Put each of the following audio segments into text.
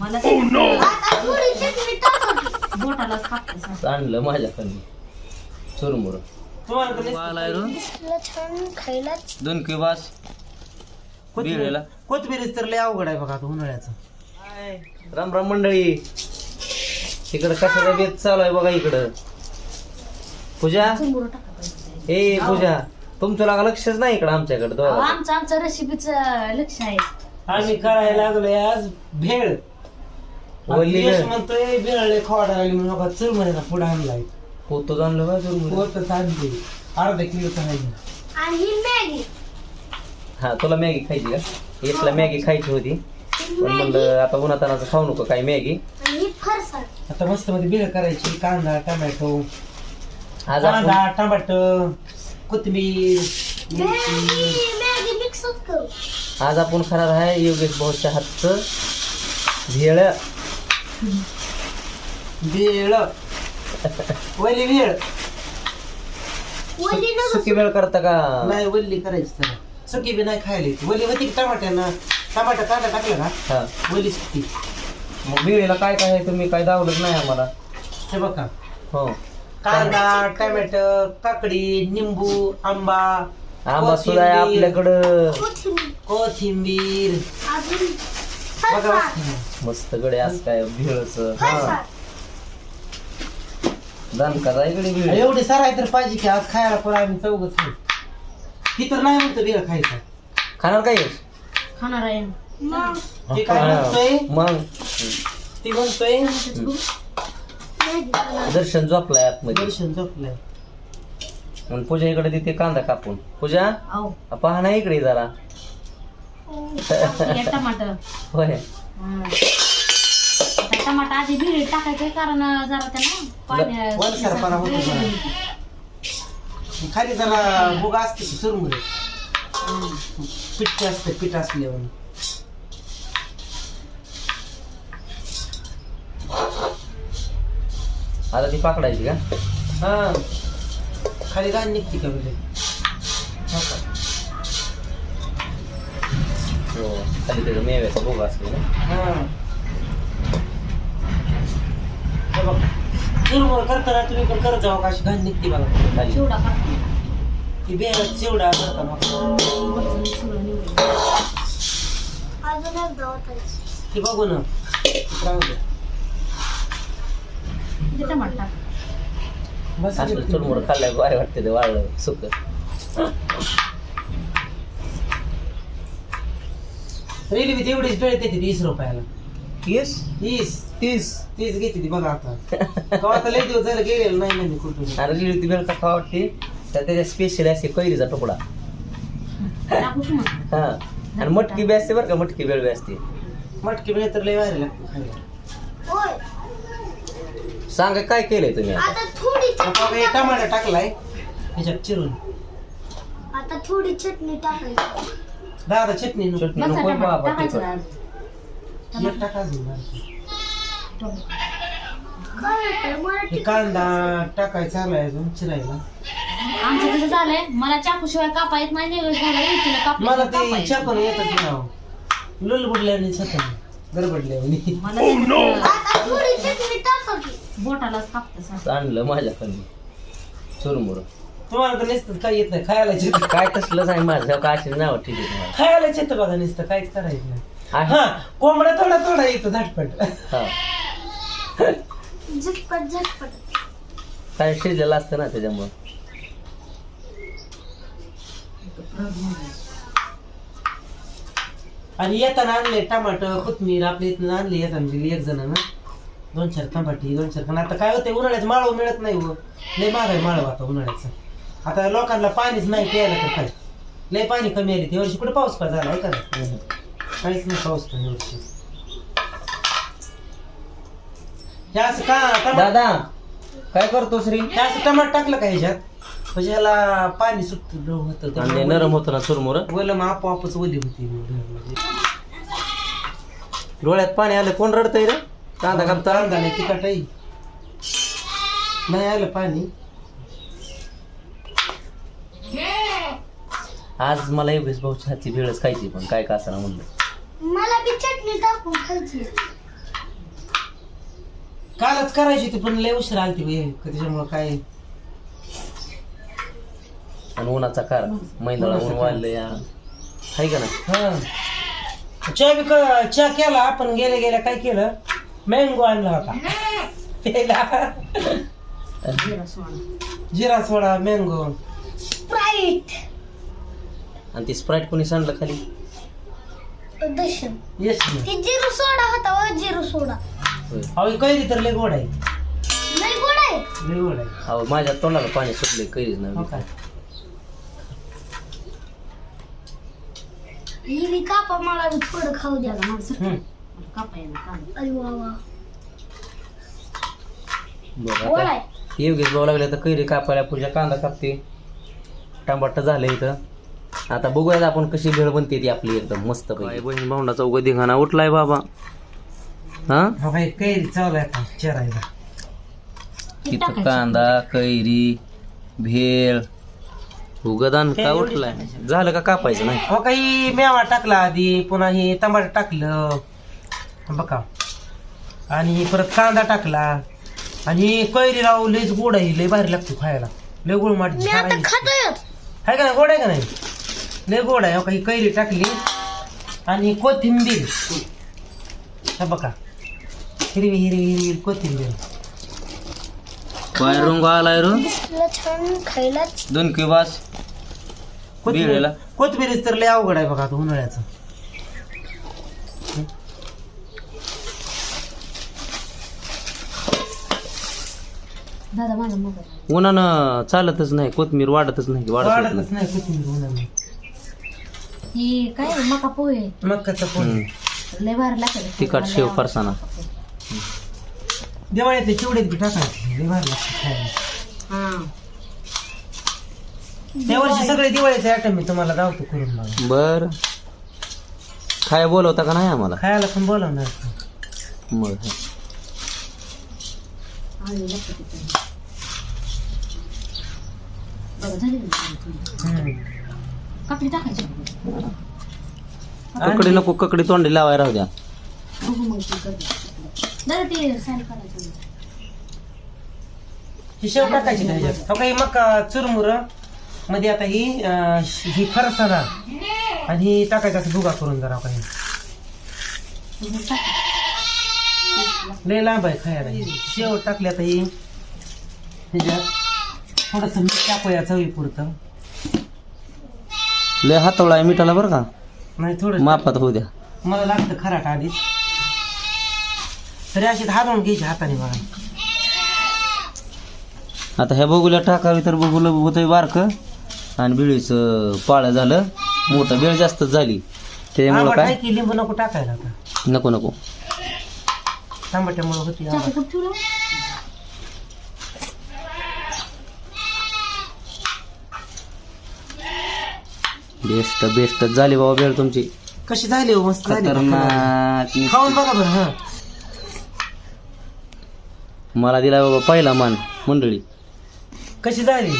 मला ते बोटालाच आणलं माझ्याकडे चुरमुर छान खायला दोन किलो बास. तर लय अवघड आहे बघा आता उन्हाळ्याचं राम राम मंडळी. इकडं कशाचा बेत चालू आहे बघा इकडं. पूजा? चुरमुरं टाका पाहिजे. ए पूजा. तुमचं लागा लक्षच नाही इकडं आमच्याकडे. अहो, दोघांचं. आमचं आमचं रेसिपीचं लक्ष आहे. आम्ही करायला लागलोय आज भेळ. यश. म्हणतोय भेळ खोडा लागली म्हणून नका चल म्हणे पुढे आणलाय पोतं आणलं का चुरमुर होत आणते अर्धा किलोचा आहे आणि ही मॅगी. हा तुला मॅगी खायची का? येसला मॅगी खायची होती. पण म्हणलं आता उन्हातानाचं खाऊ नको काय मॅगी? आणि ही फरसाण. आता मस्त मध्ये भेळ करायची कांदा टमॅटो आज आपण कांदा टमाटर कोथिंबीर मिरची. मॅगी मॅगी मिक्सच करू. आज आपण खाणार आहे योगेश भाऊच्या हातचं भेळ. भेळ. वल्ली भेळ. वली नको सुकी भेळ करता का? नाही वल्ली करायची त्याला. सुकी बी नाही खायला येते. वल्ली होती की टमाट्यानं टमाटा कांदा टाकला का हा. वल्ली सुकी. मग भेळीला काय काय आहे? तुम्ही काय दावलंच नाही आम्हाला. हे बघा. हो. कांदा टमॅटो काकडी निंबू आंबा आंबा सुद्धा आहे आपल्याकडं. कोथिंबीर. कोथिंबीर. अजून बघा फरसाण मस्त गडे असं काय भेळच फरसाण दणका इकडे भेळ एवढी सराय तर पाहिजे की आज खायला पण आम्ही चौघच ही तर नाही म्हणतो बिळ खायचा. खाणार काय? खाणार आहे. मग. ते काय म्हणतोय? मग. ती म्हणतोय? दर्शन झोपलाय आतमध्ये. दर्शन झोपलाय. आणि पूजा इकडे देते कांदा कापून. पूजा? अहो पहा ना इकडे जरा. हे टमाटर. होय. हं. आता टमाटर आधी भिड टाकायचं कारण जरा त्याला वलसरपणा होतो जरा. पाणी खाली जरा भोगा असते की चुरमुरे. पिठ्ठी असते पीठ असल्यावर. आता ती पाकडायची का? हा. खाली घाण निघते का म्हणजे हो का? हो खाली मेव्याचा भोग असतो ना हा हे बघ चुरमुर करताना तुम्ही पण करत जाऊ का अशी घाण निघते बघा खाली चिवडा ती बेहद चिवडा करताना ती बघू ना राहू दे किती टमाटर चुरमुर खाल्ल्यावर बाय वाटते ते वाळलं सुक रेल्वे तेवढीच वेळ देते तीस रुपयाला. तीस? तीस. तीस? तीस घेते ती बघा आता. तेव्हा आता लय दिवस झालं गेलेलं नाही ना मी कुठून आणि ती बेळ का वाटते. तर त्याच्या स्पेशल असे कैरीचा तुकडा. हा. आणि मटकी बी असते बरं का मटकी बेळ बी असते. मटकी वेळ तर लय भारी लागते खायला. होय. सांगा काय केलंय तुम्ही आता? हे टाकायची. टाकलाय ह्याच्यात चिरून आता थोडी चटणी टाकायची दादा चटणी नको. चटणी बसा नको टमाटर बाबा टाकायचं तिखट. आज. एक टाका अजून बारकी. काय होतंय हे मराठी कांदा टाकायचा आलाय अजून चिरायला आमचं कसं झालंय मला चाकूशिवाय कापा येत नाही झालं कापलं मला ते. चाकून येतच नाव लुलबुडल्याने सतत गडबडल्याने मला ते आता थोडी चटणी टाकायची बोटालाच कापतं आणलं माझ्याकडे चुरमुर तुम्हाला तर नुसतं काय येत नाही. खायला चित काय तसलंच आहे माझं? का अशी नाव ठीक आहे तुम्हाला? खायला चित बघा नुसतं. काहीच करायचं नाही? हा कोंबडा थोडा थोडा येतो झटपट. हा. झटपट झटपट. काय शिजलेलं असतं ना त्याच्यामुळं? आणि येताना आणले टमाटर कोथमीर आपल्या इथनं आणले येताना दिली एक जणांना. दोन चार टमाटी दोन चार पण आता काय होते उन्हाळ्याचं माळव मिळत नाही हो. लय महाग आहे माळव आता उन्हाळ्याचं. आता लोकांना पाणीच नाही प्यायला तर काय? लय पाणी कमी आली वर्षी कुठे पाऊस का झाला आहे का? काहीच नाही पाऊस पण वर्षी. हे असं का दादा काय करतो श्री? हे असं टमाट टाकलं का ह्याच्यात? म्हणजे ह्याला पाणी सुट होतं आणि नरम होतं ना चुरमुर? ओलं मग आपोआपच ओली होती. म्हणजे डोळ्यात पाणी आलं कोण रडतंय रे? कांदा कापता कांदा नाही. तिखट आहे. नाही आलं पाणी. आज मला एवढीच भाऊची हातची भेळच खायची पण काय का असं म्हणलं. मला बी चटणी टाकून खायची. कालच करायची होती पण लय उशीर आलती बाई त्याच्यामुळं काय? आणि उन्हाचा कार मैदाला ऊन वाढलं या. आहे का ना हा. चहा बी क- चहा केला आपण गेल्या गेल्या काय केलं? मँगो आणला होता. जिरा सोडा. Mango Sprite. आणि ती स्प्राईट कोणी सांडलं खाली? दशन येस ना ती जिरू सोडा होता व जिरू सोडा. अहो कैरी तर लय गोड आहे. नाही गोड आहे. लय गोड आहे. अहो माझ्या तोंडाला पाणी सुटले कैरीच हो ना काय ही कापा मला थोडं खाऊ द्या हम्म. अरे वा वा बरं गोड आता आहे योगेश भाऊ लागले तर कैरी कापायला पूजा कांदा कापते. टमाटर झालं इथं. आता बघूयात आपण कशी भेळ बनते ती आपली एकदम मस्त बहीण भाऊंडाचा उगा धिंगाणा उठलाय बाबा. हा? हो काय कैरी चालू आहे आता चिरायला. तिथं कांदा कैरी भेळ. उगदान का उठलाय. झालं का कापायचं नाही? हो काही मेवा टाकला आधी पुन्हा हे टमाटर टाकलं. बघा. आणि परत कांदा टाकला. आणि कैरी राव लयच गोड आहे लय भारी लागतो खायला. लय गोड माटी मी आता खातोय. आहे का नाही? गोड आहे का नाही? लय गोड आहे. हो काही कैरी टाकली. आणि कोथिंबीर. हा बघा. हिरवी हिरवी हिरवी कोथिंबीर. काय रंग आलाय रो. दिसलं छान खायला दोन बास कोथिंबीर? कोथिंबीर तर लय अवघड आहे बघा आता उन्हाळ्याचं. दादा माझा मोबाईल. उन्हानं चालतच नाही कोथमीर वाढतच नाही वाढत वाढतच नाही कोथिंबीर उन्हाने. ही काय मका पोहे? मक्काचं लय भारी लागतं तिखट शेव फरसाणा दिवाळीतले चिवडीत बी टाकायचे. लय भारी लागतं खायला. हा. त्या वर्षी सगळे दिवाळीचे आयटम मी तुम्हाला दावतो करून बघा. बर. खाय बोलवता का नाही आम्हाला? खायला पण बोलावणार. मग. आणि लागतं तिथं. बघा झाली ना हम्म. कापडी टाकायची ककडी नको ककडी तोंडी लावाय राहू द्या बघू मग ती करते. दादा ते साडी काढायचं ही शेव टाकायची का ह्याच्यात हो काही मका चुरमुरमध्ये आता ही अं, ही फरसाणा आणि ही टाकायचं असं भुगा करून जरा काही लय लांब आहे खायला. शेव टाकली आता ही. ह्याच्यात थोडस मीठ टाकूया चवी पुरतं. लय हातवळा आहे मिठाला बरं का? नाही थोडं मापात होऊ द्या. मला लागतं खराट आधीच. तरी अशी हालवून घ्यायची हाताने बघा. आता ह्या बघूला टाकावी तर बघूला होतंय बारक. आणि बिळीचं पाळ झालं. मोठं बेळ जास्तच झाली. आहे काय? की लिंबू नको टाकायला आता. नको नको. टमाट्यामुळे होती आंबट. कुठं ठेवलं? बेस्ट बेस्ट झाली बाबा बेळ तुमची. कशी झाली हो? मस्त झाली. खतरनाक. खाऊन बघा बरं हा. मला दिला बाबा पहिला मान मंडळी. कशी झाली?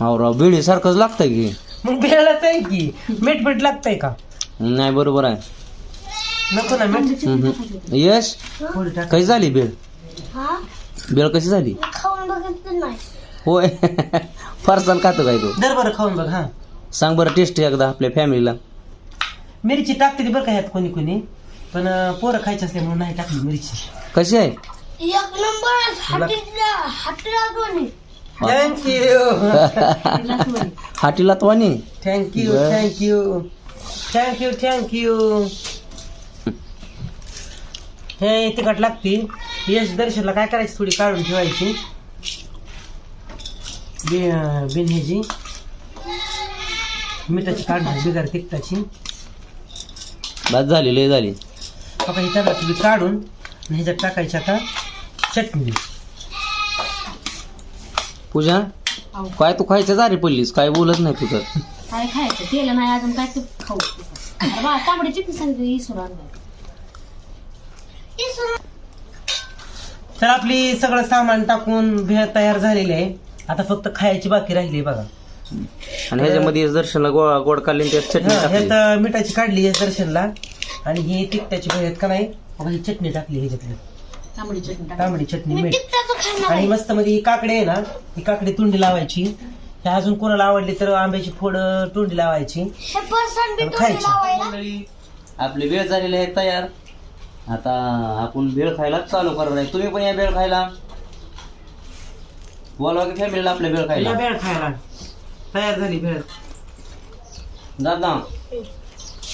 अहो राव बिळी सारखंच लागतंय की. मग बेळच आहे की? मीठ मीठ लागतंय का? नाही बरोबर आहे. नको ना मीठ हम्म, हम्म. यश थोडी टाक कशी झाली बेळ हा? बेळ कशी झाली? खाऊन बघितलं नाही. होय. फरसाण खातो काय तू? दर बरं खाऊन बघ हा. सांग बरं टेस्ट एकदा आपल्या फॅमिलीला. मिरची टाकते बरं का ह्यात कोणी कोणी? पण अं, पोरं खायची असल्यामुळे नाही टाकली मिरची. कशी आहे? एक नंबर हाटीला हाटीला कोणी थँक्यू हाटीला त्वानी thank you. Thank you thank you thank you हे तिखट लागते यश दर्शनला काय करायची थोडी काढून ठेवायची. बि- बिन ह्याची मिठाची काढणार बिगार तिखटाची. बस झाली लय झाली. आता ही त्याला तुम्ही काढून आणि ह्याच्यात टाकायची आता चटणी. पूजा काय तू खायचं जा रे पडलीस? काय बोलत नाही तू तर. काय खायचं? केलं नाही अजून काय तू खाऊ? अरे बा तांबडी चिकन सांगितलं इसरून आणलं. तर आपली सगळं सामान टाकून भेळ तयार झालेली आहे. आता फक्त खायची बाकी राहिली आहे बघा. आणि ह्याच्यामध्ये दर्शनला गोड गोड काढली आणि त्यात चटणी हा, टाकली. ह्यात मिठाची काढली आहे दर्शनला आणि ही तिखटाची भेळ आहेत का नाही? बघा ही चटणी टाकली ह्याच्यातली. तांबडी चटणी टाक. तांबडी चटणी मी मीठ. आणि मस्त मध्ये ही काकडी आहे ना ही काकडी तुंडी लावायची. हे अजून कोणाला आवडली तर आंब्याची फोड तुंडी लावायची. हे आणि खायची. आपली वेळ झालेली आहे तयार. आता आपण भेळ खायला चालू करणार आहे. तुम्ही पण या भेळ खायला. बोलवा की फॅमिलीला आपल्या भेळ या खायला भेळ खायला. तयार झाली भेळ. दादा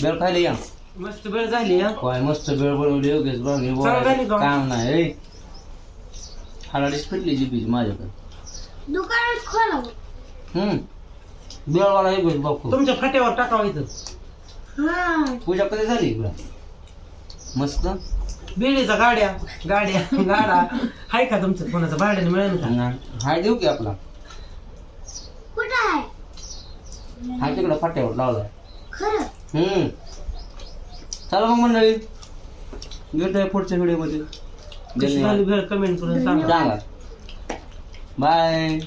भेळ खायला या. मस्त भेळ झाली हा? काय मस्त भेळ बनवली योगेश झाली का? काम नाही. हाडाडीच फिटली जीपी माझ्याकडे. दुकानात खोला. हम्म. भेळवाला योगेश बापू तुमच्या फाट्यावर टाकावं इथं. हा. पूजा कधी झाली इकडं? मस्त? बेळीचा गाड्या गाड्या गाडा. आहे का तुमचं? कोणाचं भाड्याने मिळेल का? हाय देऊ की आपला. कुठं आहे? हा तिकडं फाट्यावर लावलाय. खरं? हम्म. चला मग मंडळी. भेटूया पुढच्या व्हिडिओमध्ये. कशी झाली भेळ कमेंट करून सांगा. बाय.